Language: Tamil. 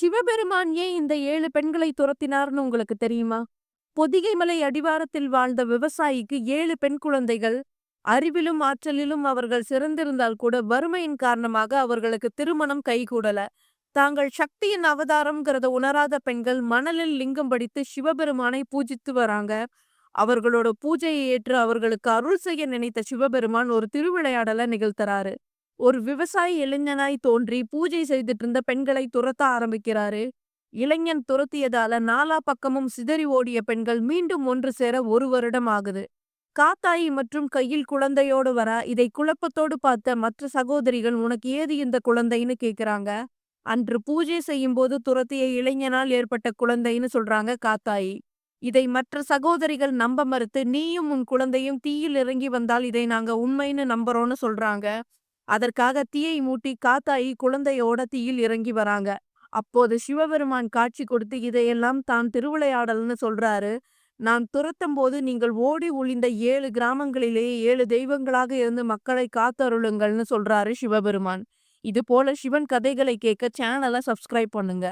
சிவபெருமான் ஏன் இந்த ஏழு பெண்களை துரத்தினார்னு உங்களுக்கு தெரியுமா? பொதிகை மலை அடிவாரத்தில் வாழ்ந்த விவசாயிக்கு ஏழு பெண் குழந்தைகள் அறிவிலும் ஆற்றலிலும் அவர்கள் சிறந்திருந்தால் கூட வறுமையின் காரணமாக அவர்களுக்கு திருமணம் கைகூடல. தாங்கள் சக்தியின் அவதாரம்ங்கிறத உணராத பெண்கள் மணலில் லிங்கம் படித்து சிவபெருமானை பூஜித்து வராங்க. அவர்களோட பூஜையை ஏற்று அவர்களுக்கு அருள் செய்ய நினைத்த சிவபெருமான் ஒரு திருவிளையாடலை நிகழ்த்துறாரு. ஒரு விவசாயி இளைஞனாய் தோன்றி பூஜை செய்துட்டு இருந்த பெண்களை துரத்த ஆரம்பிக்கிறாரு. இளைஞன் துரத்தியதால நாலா பக்கமும் சிதறி ஓடிய பெண்கள் மீண்டும் ஒன்று சேர ஒரு வருடம் ஆகுது. காத்தாயி மற்றும் கையில் குழந்தையோடு வர இதை குழப்பத்தோடு பார்த்த மற்ற சகோதரிகள் உனக்கு ஏது இந்த குழந்தைன்னு கேக்குறாங்க? அன்று பூஜை செய்யும் போது துரத்திய இளைஞனால் ஏற்பட்ட குழந்தைன்னு சொல்றாங்க காத்தாயி. இதை மற்ற சகோதரிகள் நம்ப மறுத்து நீயும் உன் குழந்தையும் தீயில் இறங்கி வந்தால் இதை நாங்க உண்மைன்னு நம்புறோம்னு சொல்றாங்க. அதற்காக தீயை மூட்டி காத்தாயி குழந்தையோட தீயில் இறங்கி வராங்க. அப்போது சிவபெருமான் காட்சி கொடுத்து இதையெல்லாம் தான் திருவிளையாடல்னு சொல்றாரு. நான் துரத்தும் போது நீங்கள் ஓடி ஒளிந்த ஏழு கிராமங்களிலேயே ஏழு தெய்வங்களாக இருந்து மக்களை காத்தருளுங்கள்னு சொல்றாரு சிவபெருமான். இது போல சிவன் கதைகளை கேட்க சேனலை சப்ஸ்கிரைப் பண்ணுங்க.